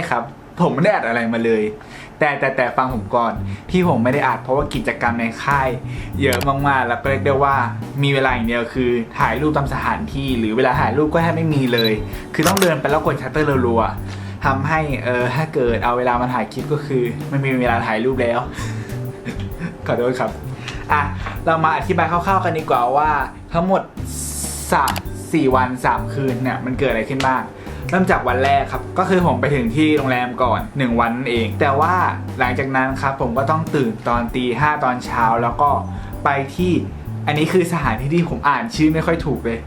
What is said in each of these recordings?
ช่ครับ ผมไม่ได้อัดอะไรมาเลย แต่แต่แต่ฟังผมก่อนที่ผมไม่ได้อัดเพราะว่ากิจกรรมในค่าย เยอะมากๆ แล้วก็เรียกได้ว่ามีเวลาอย่างเดียวคือ ถ่ายรูปตามสถานที่ หรือเวลาถ่ายรูปก็แทบไม่มีเลย คือต้องเดินไปแล้วกดชัตเตอร์รัวๆทำให้เออถ้าเกิดเอาเวลามาถ่ายคลิปก็คือ ไม่มีเวลาถ่ายรูปแล้วขอโทษครับอะเรามาอธิบายคร่าวๆกันดีกว่าว่า ทั้งหมดสามสี่วันสามคืนเนี่ยมันเกิดอะไรขึ้นบ้าง เริ่มจากวันแรกครับ ก็คือผมไปถึงที่โรงแรมก่อน 1 วันนั่นเอง แต่ว่าหลังจากนั้นครับผมก็ต้องตื่นตอนตีห้าตอนเช้าแล้วก็ไปที่อันนี้คือสถานที่ที่ผมอ่านชื่อไม่ค่อยถูกเลย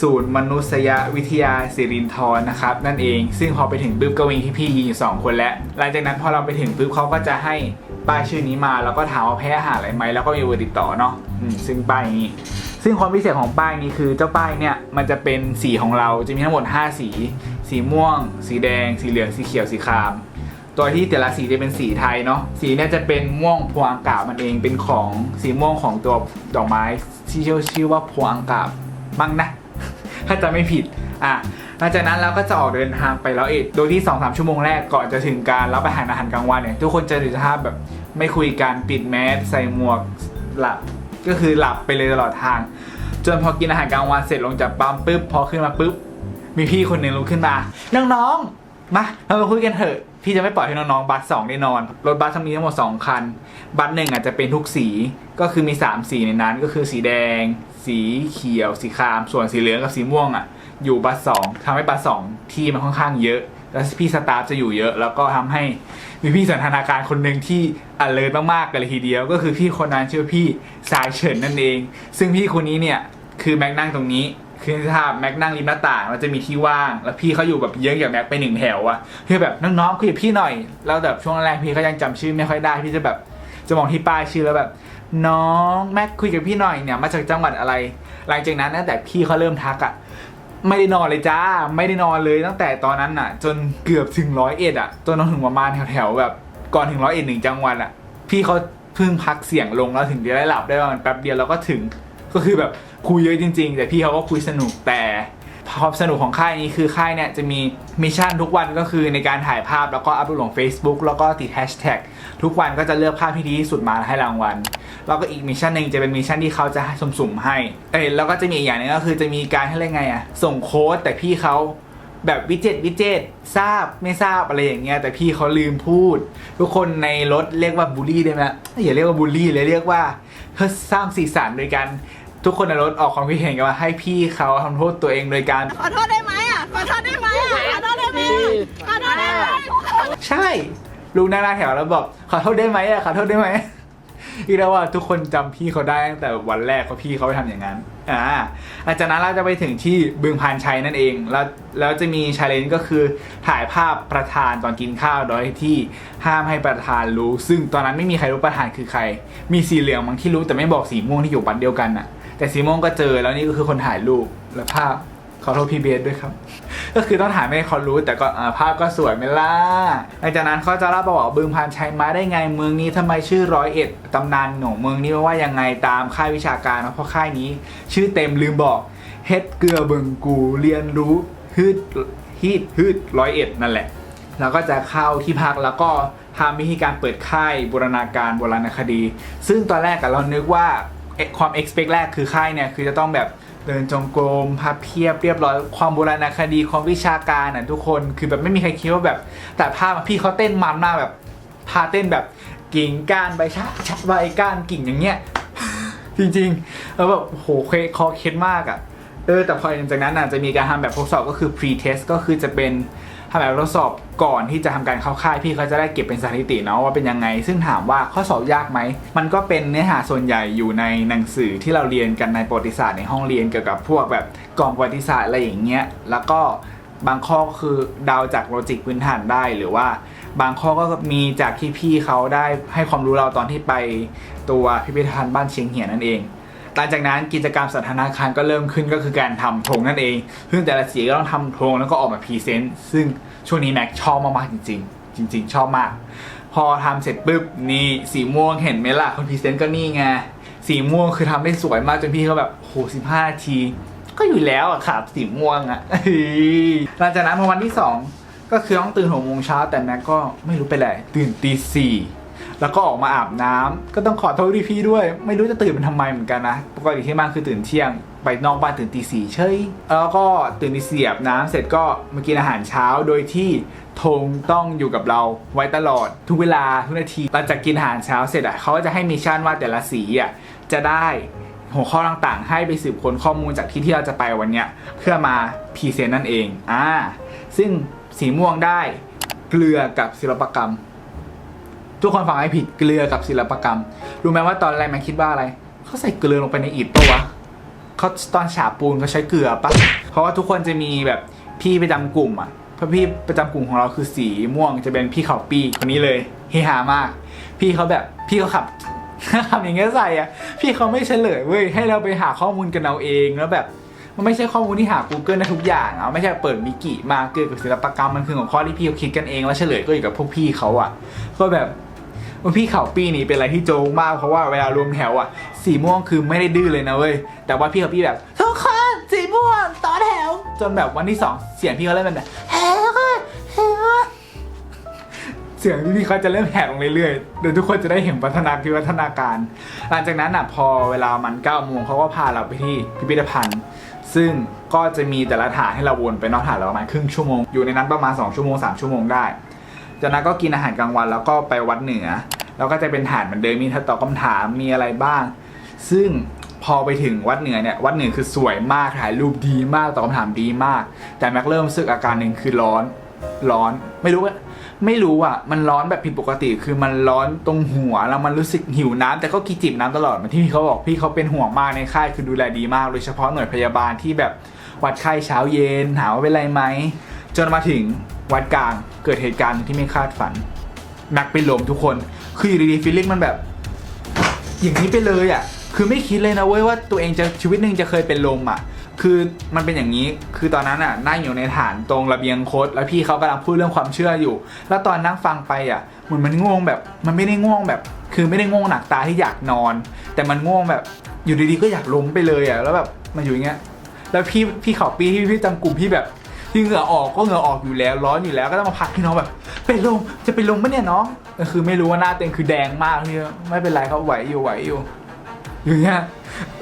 ศูนย์มนุษยวิทยาสิรินทรนะครับ นั่นเอง ซึ่งพอไปถึงปุ๊บก็มีพี่ยืนอยู่สองคนแล้วหลังจากนั้นพอเราไปถึงปุ๊บเขาก็จะให้ป้ายชื่อนี้มา แล้วก็ถามว่าแพ้อาหารอะไรไหมแล้วก็มีเบอร์ติดต่อเนาะซึ่งป้ายนี้ ซึ่งความพิเศษของป้ายนี้คือเจ้าป้ายเนี่ยมันจะเป็นสีของเราจะมีทั้งหมด 5 สี สีม่วง สีแดง สีเหลือง สีเขียว สีคราม ตัวที่แต่ละสีจะเป็นสีไทยเนาะ สีเนี่ยจะเป็นม่วงพวงกาบมันเอง เป็นของสีม่วงของตัวดอกไม้ที่ชื่อชื่อว่าพวงกาบมั้งนะ ถ้าจะไม่ผิด อะหลังจากนั้นเราก็จะออกเดินทางไปแล้วเอ็ดโดยที่ 2-3 ชั่วโมงแรกก่อนจะถึงการรับประทานอาหารกลางวันเนี่ย ทุกคนจะอยู่สภาพแบบไม่คุยกันปิดแมสใส่หมวกหลับ ก็คือหลับไปเลยตลอดทาง จนพอกินอาหารกลางวันเสร็จลงจากปั๊มปุ๊บพอขึ้นมาปุ๊บมีพี่คนหนึ่งลุกขึ้นมาน้องๆมาเรามาคุยกันเถอะพี่จะไม่ปล่อยให้น้องๆบัสสองได้นอน รถบัสทั้งมีทั้งหมด 2 คัน บัสหนึ่งอาจจะเป็นทุกสีก็คือมี 3 สีในนั้นก็คือสีแดง สีเขียว สีคราม ส่วนสีเหลืองกับสีม่วงอะ อยู่บัสสองทำให้บัสสองที่มันค่อนข้างเยอะ แล้วพี่สตาฟจะอยู่เยอะ แล้วก็ทำให้ มีพี่สันทนาการคนหนึ่งที่อเลิร์มากๆกันเลยทีเดียว ก็คือพี่คนนั้นชื่อพี่สายเฉินนั่นเอง ซึ่งพี่คนนี้เนี่ยคือแม็กนั่งตรงนี้คือถ้าแม็กนั่งริมหน้าต่างแล้วจะมีที่ว่าง แล้วพี่เขาอยู่แบบเยอะอย่างแม็กไปหนึ่งแถวอะคือแบบน้องๆคุยกับพี่หน่อยแล้วแบบช่วงแรกพี่เขายังจำชื่อไม่ค่อยได้พี่จะแบบจะมองที่ป้ายชื่อแล้วแบบ น้องแม็กคุยกับพี่หน่อยเนี่ยมาจากจังหวัดอะไร หลังจากนั้นตั้งแต่พี่เขาเริ่มทักอะ ไม่ได้นอนเลยจ้า ไม่ได้นอนเลยตั้งแต่ตอนนั้นอะ จนเกือบถึงร้อยเอ็ดอะจนอนถึงประมาณแถวๆแบบก่อนถึงร้อยเอ็ดหนึ่งจังหวัดอะ พี่เขาเพิ่งพักเสียงลงแล้วถึงจะได้หลับได้ประมาณแป๊บเดียวเราก็ถึงก็คือแบบคุยเยอะจริง ๆ แต่พี่เขาก็คุยสนุกแต่ ความสนุกของค่ายนี้คือค่ายเนี่ยจะมีมิชชั่นทุกวันก็คือในการถ่ายภาพแล้วก็อัพลง Facebook แล้วก็ติดแฮชแท็กทุกวันก็จะเลือกภาพที่ดีที่สุดมาให้รางวัลแล้วก็อีกมิชชั่นหนึ่งจะเป็นมิชชั่นที่เขาจะให้สุ่มๆให้เอ้แล้วก็จะมีอีกอย่างหนึงก็คือจะมีการให้เรียกไงอะส่งโค้ดแต่พี่เขาแบบวิจิตวิจิตทราบไม่ทราบอะไรอย่างเงี้ยแต่พี่เขาลืมพูด ทุกคนในรถเรียกว่าบูลลี่ได้ไหมอย่าเรียกว่าบูลลี่เลยเรียกว่าเพื่อสร้างสีสันโดยการ ทุกคนในรถออกความคิดเห็นกันว่าให้พี่เขาทำโทษตัวเองโดยการ ขอโทษได้ไหมอะ ขอโทษได้ไหมอะ ขอโทษได้ไหมขอโทษได้ไหมใช่ ลุงหน้าหน้าแถวแล้วบอก ขอโทษได้ไหมอะขอโทษได้ไหม อีกแล้วว่าทุกคนจำพี่เขาได้ตั้งแต่วันแรกเพราะพี่เขาไปทำอย่างนั้น อ่าหลังจากนั้นเราจะไปถึงที่บึงพานชัยนั่นเอง แล้วแล้วจะมีชาเลนจ์ก็คือถ่ายภาพประธานตอนกินข้าวโดยที่ห้ามให้ประธานรู้ ซึ่งตอนนั้นไม่มีใครรู้ประธานคือใคร มีสีเหลืองบางที่รู้แต่ไม่บอกสีม่วงที่อยู่บัตรเดียวกันน่ะ แต่สีม่วงก็เจอแล้วนี่ก็คือคนถ่ายรูปและภาพขอโทษพี่เบสด้วยครับ ก็คือต้องถ่ายไม่ให้เขารู้แต่ก็ภาพก็สวยไหมล่ะหลังจากนั้นเขาจะเล่าประวัติว่าบึงพานชัยมาได้ไงเมืองนี้ทำไมชื่อร้อยเอ็ดตำนานของเมืองนี้ว่ายังไงตามค่ายวิชาการเพราะค่ายนี้ ชื่อเต็มลืมบอกเฮ็ดเกลือเบิงกูเรียนรู้ฮืดฮีดฮืดร้อยเอ็ดนั่นแหละ แล้วก็จะเข้าที่พักแล้วก็ทำวิธีการเปิดค่ายบูรณาการโบราณคดี ซึ่งตอนแรกเรานึกว่า ความ expect แรกคือค่ายเนี่ยคือจะต้องแบบเดินจงกรมพับเพียบเรียบร้อยความโบราณคดีความวิชาการน่ะทุกคนคือแบบไม่มีใครคิดว่าแบบแต่ภาพพี่เขาเต้นมันมากแบบท่าเต้นแบบกิ่งก้านใบชะชะใบก้านกิ่งอย่างเงี้ยจริงๆแล้วแบบโหเคคอเคล็ดมากอะ่ะเออแต่พอหลังจากนั้นน่ะจะมีการทำแบบทดสอบก็คือ pre test ก็คือจะเป็น ทำแบบทดสอบก่อนที่จะทำการเข้าค่ายพี่เขาจะได้เก็บเป็นสถิติเนาะว่าเป็นยังไง ซึ่งถามว่าข้อสอบยากไหม มันก็เป็นเนื้อหาส่วนใหญ่อยู่ในหนังสือที่เราเรียนกันในประวัติศาสตร์ในห้องเรียนเกี่ยวกับพวกแบบกล่องประวัติศาสตร์อะไรอย่างเงี้ยแล้วก็บางข้อคือเดาจากโลจิกพื้นฐานได้หรือว่า บางข้อก็มีจากที่พี่เขาได้ให้ความรู้เราตอนที่ไปตัวพิพิธภัณฑ์บ้านเชียงเหียนนั่นเอง หลังจากนั้นกิจกรรมสันทนาคารก็เริ่มขึ้นก็คือการทำธงนั่นเอง ซึ่งแต่ละสีก็ต้องทำธงแล้วก็ออกมาพรีเซนต์ซึ่งช่วงนี้แม็กชอบมากๆจริง ๆ จริง ๆ ชอบมาก พอทำเสร็จปุ๊บนี่สีม่วงเห็นไหมล่ะคนพรีเซนต์ก็นี่ไงสีม่วงคือทำได้สวยมากจนพี่เขาแบบโหสิบห้านาที ก็อยู่แล้วอะครับสีม่วงอะหลังจากนั้นพอวันที่สองก็คือต้องตื่นหกโมงเช้าแต่แม็กก็ไม่รู้ไปไหนตื่นตีสี่ แล้วก็ออกมาอาบน้ำก็ต้องขอโทษพี่ด้วย ไม่รู้จะตื่นมันทำไมเหมือนกันนะปกติที่บ้านคือตื่นเที่ยง ไปนอกบ้านตื่นตีสี่เฉยแล้วก็ตื่นตีสี่อาบน้ำเสร็จก็มากินอาหารเช้าโดยที่ธงต้องอยู่กับเราไว้ตลอดทุกเวลาทุกนาทีหลังจากกินอาหารเช้าเสร็จอะเขาจะให้มิชชั่นว่าแต่ละสีอะจะได้หัวข้อต่างๆ ให้ไปสืบค้นข้อมูลจากที่ที่เราจะไปวันเนี้ยเพื่อมาพรีเซนต์นั่นเองอ่าซึ่งสีม่วงได้เกลือกับศิลปกรรม ทุกคนฟังให้ผิดเกลือกับศิลปกรรม รู้ไหมว่าตอนแรกแม่คิดว่าอะไร เขาใส่เกลือลงไปในอิฐปะวะเขาตอนฉาบปูนเขาใช้เกลือปะเพราะว่าทุกคนจะมีแบบพี่ประจำกลุ่มอะเพราะพี่ประจำกลุ่มของเราคือสีม่วงจะเป็นพี่เขาปีคนนี้เลยเฮฮามาก พี่เขาแบบพี่เขาขับทำอย่างเงี้ยใส่อะ พี่เขาไม่เฉลยเว้ยให้เราไปหาข้อมูลกันเอาเองแล้วแบบมันไม่ใช่ข้อมูลที่หา Google ได้ทุกอย่างอะไม่ใช่เปิดวิกิมาเกิดกับศิลปกรรมมันคือของข้อที่พี่เขาคิดกันเองแล้วเฉลยก็อยู่กับพวกพี่เขาอะ ก็แบบ พี่เขาปีนี้เป็นอะไรที่โจงมากเพราะว่าเวลารวมแถวอะ สีม่วงคือไม่ได้ดื้อเลยนะเว้ย แต่ว่าพี่เขาพี่แบบทุกคนสีม่วงต่อแถว จนแบบวันที่สองเสียงพี่เขาเริ่มเป็นแบบแถวค่ะแถวเสียงพี่เขาจะเริ่มแหบลงเรื่อยๆ โดยทุกคนจะได้เห็นพัฒนาการพัฒนาการ หลังจากนั้นอะพอเวลามัน9ก้าโมงเขาก็พาเราไปที่พิพิธภัณฑ์ ซึ่งก็จะมีแต่ละฐานให้เราวนไปนอกฐานเราประมาณครึ่งชั่วโมง อยู่ในนั้นประมาณ 2 ชั่วโมง 3 ชั่วโมงได้ จากนั้นก็กินอาหารกลางวันแล้วก็ไปวัดเหนือ แล้วก็จะเป็นฐานเหมือนเดิมมีตอบคำถามมีอะไรบ้าง ซึ่งพอไปถึงวัดเหนือเนี่ยวัดเหนือคือสวยมากถ่ายรูปดีมากตอบคำถามดีมาก แต่แม็กเริ่มรู้สึกอาการหนึ่งคือร้อนร้อน ไม่รู้ว่าไม่รู้อะมันร้อนแบบผิดปกติ คือมันร้อนตรงหัวแล้วมันรู้สึกหิวน้ำแต่ก็กินจิบน้ำตลอดเหมือนที่พี่เขาบอกพี่เขาเป็นห่วงมากในค่ายคือดูแลดีมากโดยเฉพาะหน่วยพยาบาลที่แบบวัดไข้เช้าเย็นหามว่าเป็นไรไหม จนมาถึงวัดกลางเกิดเหตุการณ์ที่ไม่คาดฝัน แม็กเป็นลมทุกคน คืออยู่ดีๆฟีลลิ่งมันแบบ อย่างนี้ไปเลยอะ คือไม่คิดเลยนะเว้ยว่าตัวเองจะชีวิตหนึ่งจะเคยเป็นลมอะ คือมันเป็นอย่างนี้ คือตอนนั้นอะนั่งอยู่ในฐานตรงระเบียงโคดแล้วพี่เขากำลังพูดเรื่องความเชื่ออยู่ แล้วตอนนั่งฟังไปอะเหมือนมันง่วงแบบ มันไม่ได้ง่วงแบบ คือไม่ได้ง่วงหนักตาที่อยากนอน แต่มันง่วงแบบ อยู่ดีๆก็อยากล้มไปเลยอะ แล้วแบบมันอยู่อย่างเงี้ย แล้วพี่พี่เขาปีที่พี่จำกลุ่มพี่แบบ ที่เหงื่อออกก็เหงื่อออกอยู่แล้วร้อนอยู่แล้วก็ต้องมาพักที่น้องแบบเป็นลมจะเป็นลมปะเนี่ยน้องก็คือไม่รู้ว่าหน้าเต็งคือแดงมากพี่ไม่เป็นไรเขาไหวอยู่ไหวอยู่อย่างเงี้ย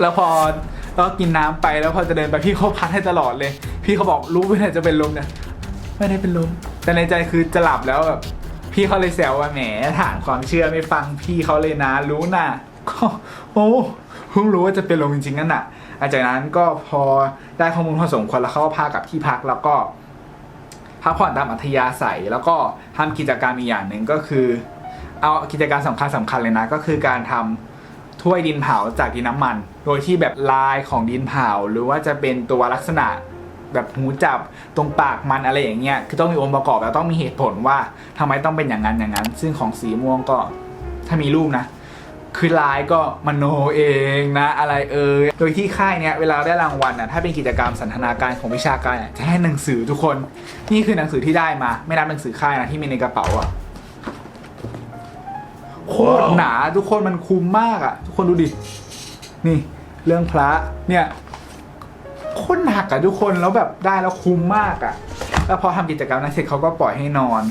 แล้วพอเรากินน้ำไปแล้วพอจะเดินไปพี่เขาพัดให้ตลอดเลย พี่เขาบอกรู้ไหมเนี่ยจะเป็นลมเนี่ยไม่ได้เป็นลมแต่ในใจคือจะหลับแล้วแบบพี่เขาเลยแซวว่าแหมฐานความเชื่อไม่ฟังพี่เขาเลยนะรู้นะก็โอ้เพิ่งรู้ว่าจะเป็นลมจริงๆนั่นน่ะ หลังจากนั้นก็พอได้ข้อมูลพอสมควรแล้วเขาก็พากลับที่พักแล้วก็พักผ่อนตามอัธยาศัยแล้วก็ทำกิจกรรมอีกอย่างหนึ่งก็คือ เอากิจการสำคัญสำคัญเลยนะ ก็คือการทำถ้วยดินเผาจากดินน้ำมัน โดยที่แบบลายของดินเผา หรือว่าจะเป็นตัวลักษณะแบบหูจับตรงปากมันอะไรอย่างเงี้ยคือต้องมีองค์ประกอบแล้วต้องมีเหตุผลว่าทำไมต้องเป็นอย่างนั้นอย่างนั้น ซึ่งของสีม่วงก็ถ้ามีรูปนะ คือลายก็มโนเองนะอะไรเอ่ยโดยที่ค่ายเนี้ยเวลาได้รางวัลน่ะถ้าเป็นกิจกรรมสันทนาการของวิชาการจะให้หนังสือทุกคน นี่คือหนังสือที่ได้มา ไม่นับหนังสือค่ายนะที่มีในกระเป๋าอะโคตรหนาทุกคนมันคุ้มมากอะ ทุกคนดูดิ นี่ เรื่องพระเนี่ยโคตรหนักอะทุกคนแล้วแบบได้แล้วคุ้มมากอะแล้วพอทำกิจกรรมนั้นเสร็จเขาก็ปล่อยให้นอน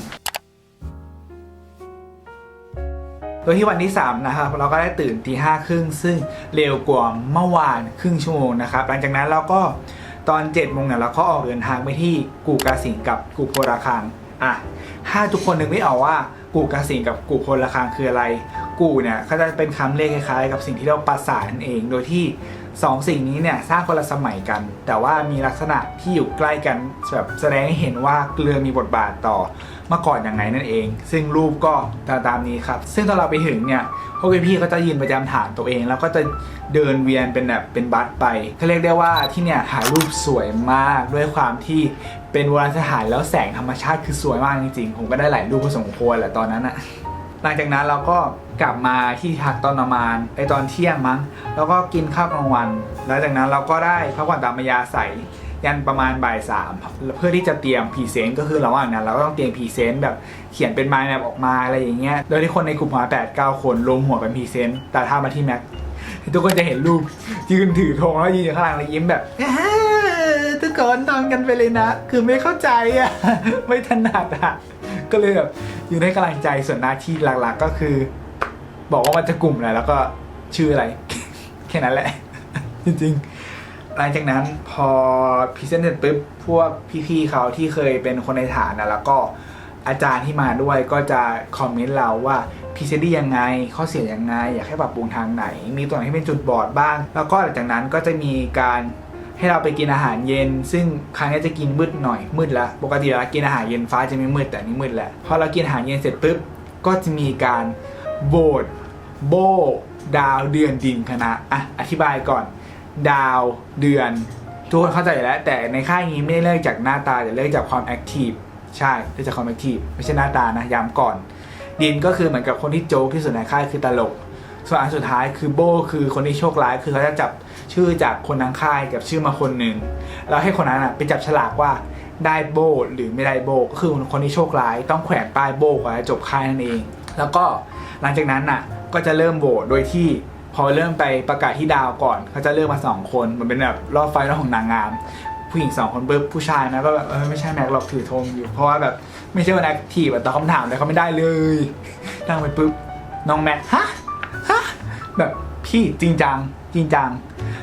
ยที่วันที่3นะครับเราก็ได้ตื่นตีห้าครึ่งซึ่งเร็วกว่าเมื่อวานครึ่งชั่วโมงนะครับหลังจากนั้นเราก็ตอน7จ็ดโมงเนี่ยเราก็ออกเดินทางไปที่กูกาสิงกับกูโพราคังอะถ้าทุกคนนึกไม่ออกว่ากูกาสิงกับกูโพราคังคืออะไร กูเนี่ยเขาจะเป็นคำเรียกคล้ายๆกับสิ่งที่เราประสาทนั่นเองโดยที่ สองสิ่งนี้เนี่ยสร้างคนละสมัยกัน แต่ว่ามีลักษณะที่อยู่ใกล้กันแบบแสดงให้เห็นว่าเกลือมีบทบาทต่อเมื่อก่อนอย่างไรนั่นเอง ซึ่งรูปก็ตามตามนี้ครับ ซึ่งตอนเราไปถึงเนี่ยพวกพี่ๆก็จะยืนประจำฐานตัวเอง แล้วก็จะเดินเวียนเป็นแบบเป็นบัสไปเขาเรียกได้ว่าที่เนี่ยถ่ายรูปสวยมากด้วยความที่เป็นโบราณสถานแล้วแสงธรรมชาติคือสวยมากจริงๆ ผมก็ได้หลายรูปพอสมควรแหละตอนนั้นอะหลังจากนั้นเราก็ กลับมาที่พักตอนประมาณไอตอนเที่ยงมั้ง แล้วก็กินข้าวกลางวันแล้วจากนั้นเราก็ได้พักผ่อนตามอัธยาศัยยันประมาณบ่ายสามเพื่อที่จะเตรียมพรีเซนต์ก็คือระหว่างนั้นเราก็ต้องเตรียมพรีเซนต์แบบเขียนเป็นไมล์แมปออกมาอะไรอย่างเงี้ยโดยที่คนในกลุ่มมาแปดเก้าคนรวมหัวเป็นพรีเซนต์แต่ถ้ามาที่แม็กทุกคนจะเห็นรูปยืนถือธงแล้วยืนอยู่ข้างหลังแล้วยิ้มแบบ"อ่าทุกคนทำกันไปเลยนะ คือไม่เข้าใจอะไม่ถนัดอะก็เลยแบบอยู่ให้กำลังใจส่วนหน้าที่หลักๆก็คือ บอกว่ามันจะกลุ่มอะไรแล้วก็ชื่ออะไร แค่นั้นแหละ จริงๆ หลังจากนั้นพอพรีเซนต์เสร็จปุ๊บพวกพี่ๆเขาที่เคยเป็นคนในฐานนะแล้วก็อาจารย์ที่มาด้วยก็จะคอมเมนต์เราว่าพรีเซนต์ได้ยังไง ข้อเสียยังไง อยากให้ปรับปรุงทางไหน มีตัวไหนที่เป็นจุดบอดบ้าง แล้วก็หลังจากนั้นก็จะมีการให้เราไปกินอาหารเย็น ซึ่งครั้งนี้จะกินมืดหน่อยมืดล้วปกติเรากินอาหารเย็นฟ้าจะไม่มืดแต่นี่มืดแหละพอเรากินอาหารเย็นเสร็จปุ๊บก็จะมีการโบด โบดาวเดือนดินคณะอะอธิบายก่อน ดาวเดือน ทุกคนเข้าใจแล้ว แต่ในค่ายนี้ไม่ได้เลือกจากหน้าตาแต่เลือกจากความแอคทีฟใช่เลือกจากความแอคทีฟไม่ใช่หน้าตานะย้ำก่อน ดินก็คือเหมือนกับคนที่โจ๊กที่สุดในค่ายคือตลก ส่วนอันสุดท้ายคือโบคือคนที่โชคร้ายคือเขาจะจับชื่อจากคนทั้งค่ายกับชื่อมาคนหนึ่งแล้วให้คนนั้นอะไปจับฉลากว่าได้โบหรือไม่ได้โบก็คือคนที่โชคร้ายต้องแขวนป้ายโบก่อนจบค่ายนั่นเอง แล้วก็ หลังจากนั้นน่ะก็จะเริ่มโหวตโดยที่พอเริ่มไปประกาศที่ดาวก่อนเขาจะเลือกมาสองคนมันเป็นแบบรอบไฟรอบของนางงาม ผู้หญิงสองคนปุ๊บผู้ชายนะก็แบบเออไม่ใช่แม็กหรอกถือธงอยู่ เพราะว่าแบบไม่ใช่วันแอคทีฟตอบคำถามเลยเขาไม่ได้เลยนั่งไปปุ๊บน้องแม็กฮะฮะแบบพี่จริงจังจริงจัง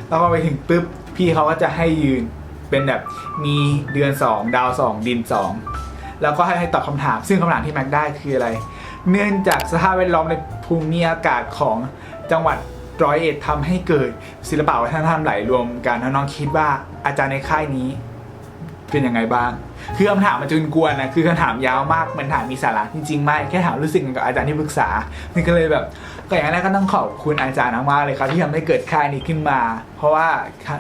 แล้วพอไปถึงปุ๊บพี่เขาก็จะให้ยืนเป็นแบบมีเดือน 2 ดาว 2 ดิน 2 แล้วก็ให้ให้ตอบคำถาม ซึ่งคำถามที่แม็กได้คืออะไร เนื่องจากสภาพแวดล้อมในภูมิอากาศของจังหวัดร้อยเอ็ดทำให้เกิดศิลปะวัฒนธรรมไหลรวมกันน้องคิดว่าอาจารย์ในค่ายนี้เป็นยังไงบ้าง คือคำถามมันจุนกวนนะ คือคำถามยาวมาก มันถามมีสาระจริงๆ ไม่ แค่ถามรู้สึกกับอาจารย์ที่ปรึกษา นี่ก็เลยแบบก็อย่างแรกก็ต้องขอบคุณอาจารย์มากเลยครับ ที่ทำให้เกิดค่ายนี้ขึ้นมา เพราะว่า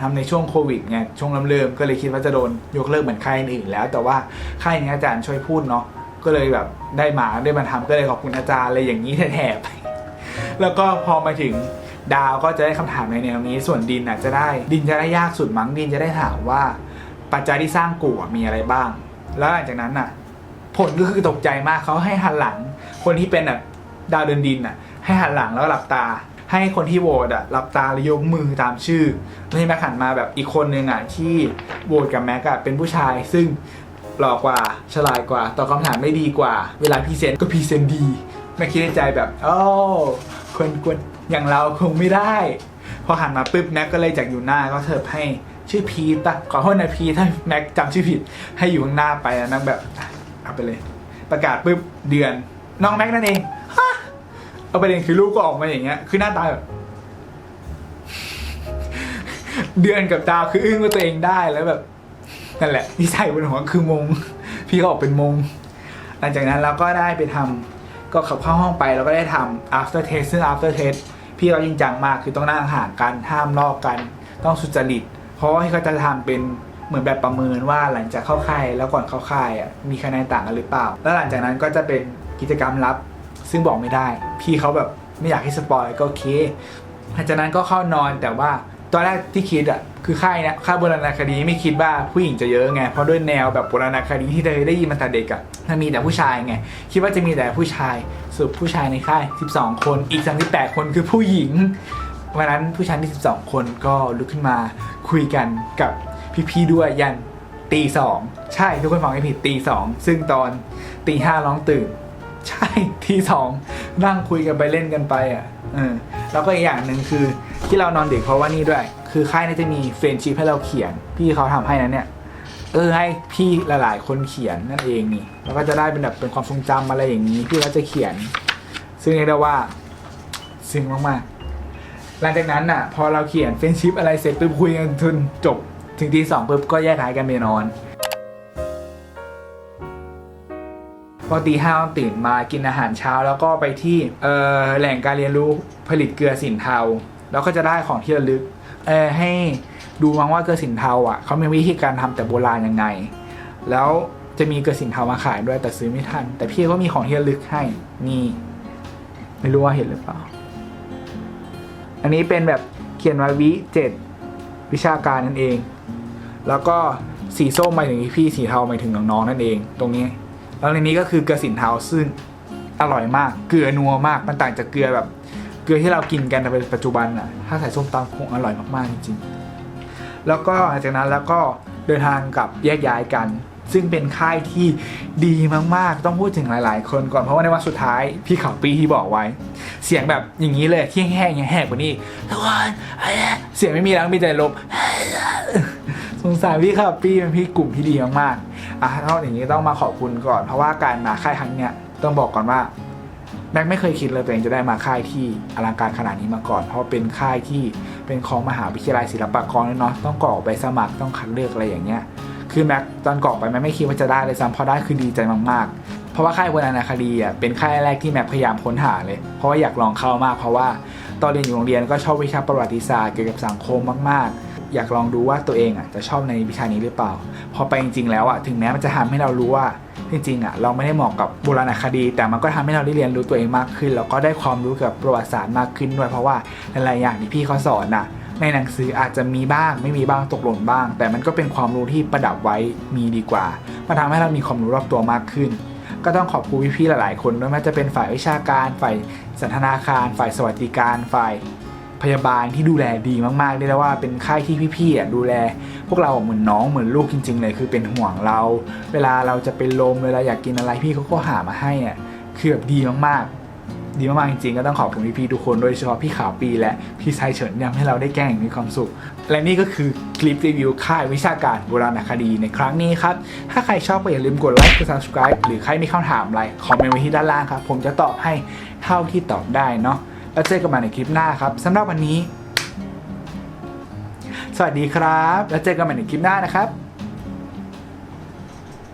ทำในช่วงโควิดไง ช่วงเริ่มๆ ก็เลยคิดว่าจะโดนยกเลิกเหมือนค่ายอื่นแล้ว แต่ว่าค่ายนี้อาจารย์ช่วยพูดเนาะ ก็เลยแบบได้มาได้มาทำก็เลยขอบคุณอาจารย์อะไรอย่างนี้แถบแล้วก็พอมาถึงดาวก็จะได้คำถามในแนวนี้ ส่วนดินอะจะได้ดินจะได้ยากสุดมั้งดินจะได้ถามว่า ปัจจัยที่สร้างกู่มีอะไรบ้าง แล้วหลังจากนั้นน่ะ ผลก็คือตกใจมากเขาให้หันหลัง คนที่เป็นแบบดาวเดินดินน่ะ ให้หันหลังแล้วหลับตา ให้คนที่โหวตอะหลับตาแล้วยกมือตามชื่อแล้วที่แม็กหันมาแบบอีกคนนึงอะที่โหวตกับแม็กอะเป็นผู้ชาย ซึ่ง หล่อกว่า ฉลาดกว่า ตอบคำถามไม่ดีกว่า เวลาพรีเซนต์ก็พรีเซนต์ดีแม็กคิดในใจแบบโอ้คนกวนอย่างเราคงไม่ได้ พอหันมาปุ๊บแม็กก็เลยจากอยู่หน้าก็เถิบให้ชื่อพีทปะขอโทษนะพีถ้าแม็กจำชื่อผิดให้อยู่ข้างหน้าไปนะแม็กแบบเอาไปเลย ประกาศปุ๊บเดือนน้องแม็กนั่นเองเอาประเด็นคือลูกก็ออกมาอย่างเงี้ย คือหน้าตาแบบเดือนกับดาวคืออึ้งว่าตัวเองได้แล้วแบบ นั่นแหละที่ใส่บนหัวคือมง พี่ก็ออกเป็นมง หลังจากนั้นเราก็ได้ไปทำก็ขับเข้าห้องไปแล้วก็ได้ทำ after test ซึ่ง after test พี่เราจริงจังมากคือต้องนั่งห่างกันห้ามลอกกัน ต้องสุจริต เพราะว่าเขาจะทำเป็นเหมือนแบบประเมินว่าหลังจากเข้าค่ายแล้วก่อนเข้าค่ายอะมีคะแนนต่างกันหรือเปล่า แล้วหลังจากนั้นก็จะเป็นกิจกรรมลับ ซึ่งบอกไม่ได้ พี่เขาแบบไม่อยากให้สปอยก็โอเคหลังจากนั้นก็เข้านอนแต่ว่า ตอนแรกที่คิดอะคือค่ายนี้ยค่ายโบราณคดีไม่คิดว่าผู้หญิงจะเยอะไงเพราะด้วยแนวแบบโบราณคดีที่เคยได้ยินมาแต่เด็กอะมันมีแต่ผู้ชายไงคิดว่าจะมีแต่ผู้ชายสรุปผู้ชายในค่าย 12 คนอีก38คนคือผู้หญิงวันนั้นผู้ชายที่ 12 คนก็ลุกขึ้นมาคุยกันกับพี่ๆด้วยยันตีสองใช่ทุกคนฟังไม่ผิดตีสองซึ่งตอนตีห้าร้องตื่น ใช่ทีสองนั่งคุยกันไปเล่นกันไปอะ เออแล้วก็อีกอย่างหนึ่งคือที่เรานอนดึกเพราะว่านี่ด้วย คือค่ายน่าจะมีเฟรนชิพให้เราเขียน พี่เขาทำให้นะเนี่ยเออให้พี่หลายๆ คนเขียนนั่นเองนี่แล้วก็จะได้เป็นแบบเป็นความทรงจำอะไรอย่างนี้พี่เขาจะเขียน ซึ่งเรียกได้ว่าซึ้งมากๆหลังจากนั้นน่ะ พอเราเขียนเฟรนชิพอะไรเสร็จปุ๊บคุยกันจนจบ ถึงทีสองปุ๊บก็แยกย้ายกันไปนอน พอตีห้าตื่นมากินอาหารเช้า แล้วก็ไปที่แหล่งการเรียนรู้ผลิตเกลือสินเทา แล้วก็จะได้ของที่ระลึกให้ดูมั้งว่าเกลือสินเทาอะเขามีวิธีการทำแต่โบราณยังไง แล้วจะมีเกลือสินเทามาขายด้วยแต่ซื้อไม่ทัน แต่พี่ก็มีของที่ระลึกให้นี่ไม่รู้ว่าเห็นหรือเปล่า อันนี้เป็นแบบเขียนว่าวิเจ็ดวิชาการนั่นเอง แล้วก็สีส้มหมายถึงพี่สีเทาหมายถึงน้องๆนั่นเอง ตรงนี้ แล้วในนี้ก็คือเกลือสินเทาซึ่งอร่อยมาก เกลือนัวมาก มันต่างจากเกลือแบบ เกลือที่เรากินกันในปัจจุบันอะ ถ้าใส่ส้มตำคงอร่อยมากๆจริงๆ แล้วก็หลังจากนั้นแล้วก็เดินทางกลับแยกย้ายกัน ซึ่งเป็นค่ายที่ดีมากๆ ต้องพูดถึงหลาย ๆ คนก่อน เพราะว่าในวันสุดท้ายพี่เขาปีที่บอกไว้ เสียงแบบอย่างนี้เลยที่แห้งๆแห้งกว่านี้ทุกคนเสียงไม่มีแล้วมีแต่ลมสงสารพี่ครับพี่เป็นพี่กลุ่มที่ดีมากๆ อะเท่าอย่างนี้ต้องมาขอบคุณก่อน เพราะว่าการมาค่ายครั้งเนี้ยต้องบอกก่อนว่าแม็กไม่เคยคิดเลยตัวเองจะได้มาค่ายที่อลังการขนาดนี้มาก่อน เพราะเป็นค่ายที่เป็นของมหาวิทยาลัยศิลปากรด้วยเนาะต้องกรอกไปสมัครต้องคัดเลือกอะไรอย่างเงี้ยคือแม็กตอนกรอกไปแม็กไม่คิดว่าจะได้เลยซ้ำพอได้คือดีใจมากๆ เพราะว่าค่ายวรรณคาดีอะเป็นค่ายแรกที่แม็กพยายามค้นหาเลย เพราะว่าอยากลองเข้ามาก เพราะว่าตอนเรียนอยู่โรงเรียนก็ชอบวิชาประวัติศาสตร์เกี่ยวกับสังคมมากๆ อยากลองดูว่าตัวเองอะจะชอบในวิชานี้หรือเปล่า พอไปจริงๆแล้วอะถึงแม้มันจะทำให้เรารู้ว่าจริงๆอะเราไม่ได้เหมาะกับโบราณคดี แต่มันก็ทำให้เราได้เรียนรู้ตัวเองมากขึ้น แล้วก็ได้ความรู้เกี่ยวกับประวัติศาสตร์มากขึ้นด้วยเพราะว่าหลายๆอย่างที่พี่เขาสอนอะในหนังสืออาจจะมีบ้างไม่มีบ้างตกหล่นบ้าง แต่มันก็เป็นความรู้ที่ประดับไว้มีดีกว่ามันทำให้เรามีความรู้รอบตัวมากขึ้น ก็ต้องขอบคุณพี่ๆหลาย ๆ คนไม่ว่าจะเป็นฝ่ายวิชาการ ฝ่ายสันทนาคาร ฝ่ายสวัสดิการ ฝ่าย พยาบาลที่ดูแลดีมากๆเรียกได้ว่าเป็นค่ายที่พี่ๆดูแล พวกเราเหมือนน้องเหมือนลูกจริง ๆ เลยคือเป็นห่วงเรา เวลาเราจะเป็นลมเวลาอยากกินอะไรพี่เขาก็หามาให้อะคือแบบดีมากๆ ดีมากๆจริงๆก็ต้องขอบคุณพี่ๆทุกคนโดยเฉพาะพี่ขาวปีและพี่ชายเฉินที่ทำให้เราได้แกล้งอย่างมีความสุข และนี่ก็คือคลิปรีวิวค่ายวิชาการโบราณคดีในครั้งนี้ครับ ถ้าใครชอบก็อย่าลืมกดไลค์กด subscribe หรือใครมีคำถามอะไรคอมเมนต์ไว้ที่ด้านล่างครับผมจะตอบให้เท่าที่ตอบได้เนาะ แล้วเจอกันใหม่ในคลิปหน้าครับสำหรับวันนี้ สวัสดีครับ แล้วเจอกันใหม่ในคลิปหน้านะครับ